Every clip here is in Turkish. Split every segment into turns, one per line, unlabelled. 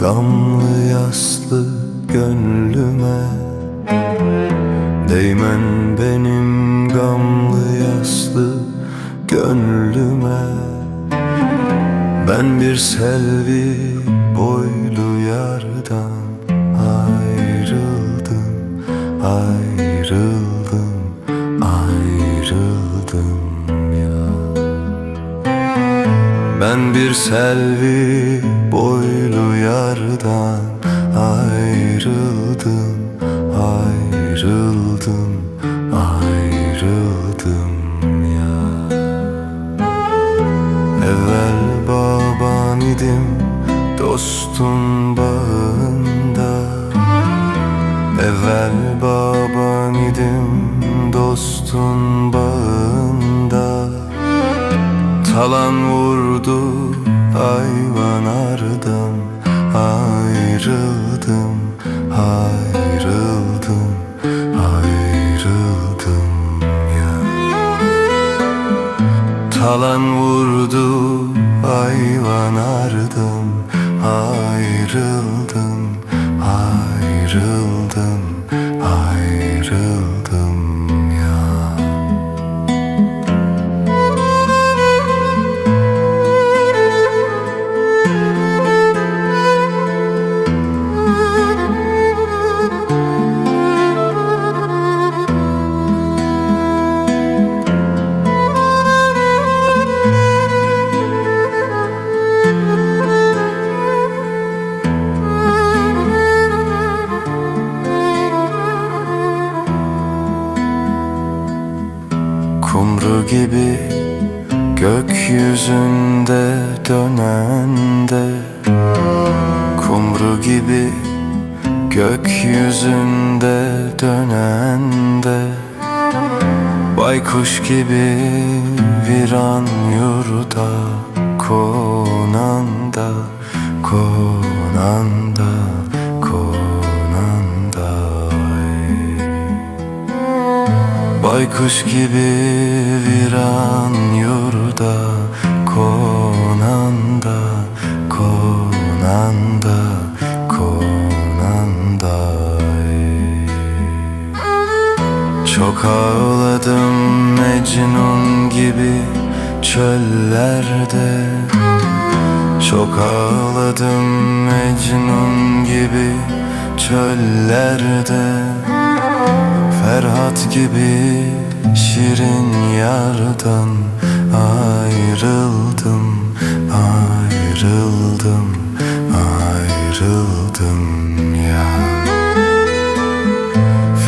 Gamlı yaslı gönlüme. Değmen benim gamlı yaslı gönlüme. Ben bir selvi boylu yardan Ayrıldım, ayrıldım, ayrıldım ben bir selvi boylu yardan ayrıldım, ayrıldım, ayrıldım ya. Evvel baban idim dostun bağında Evvel baban idim dostun bağında Talan vurdu hayvan ardım Ayrıldım, ayrıldım, ayrıldım ya. Talan vurdu Kumru gibi gökyüzünde dönen de Kumru gibi gökyüzünde dönen de Baykuş gibi viran yurda konan da Baykuş gibi viran yurda Konanda, konanda, konanda. Çok ağladım Mecnun gibi çöllerde Çok ağladım Mecnun gibi çöllerde Ferhat gibi şirin yardan ayrıldım, ayrıldım, ayrıldım ya.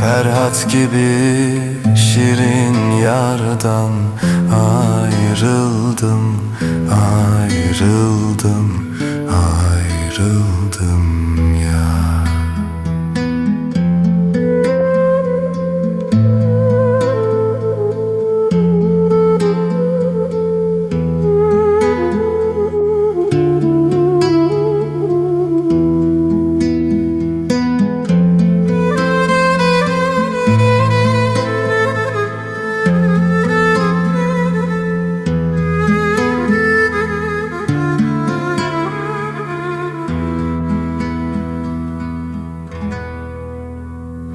Ferhat gibi şirin yardan ayrıldım, ayrıldım, ayrıldım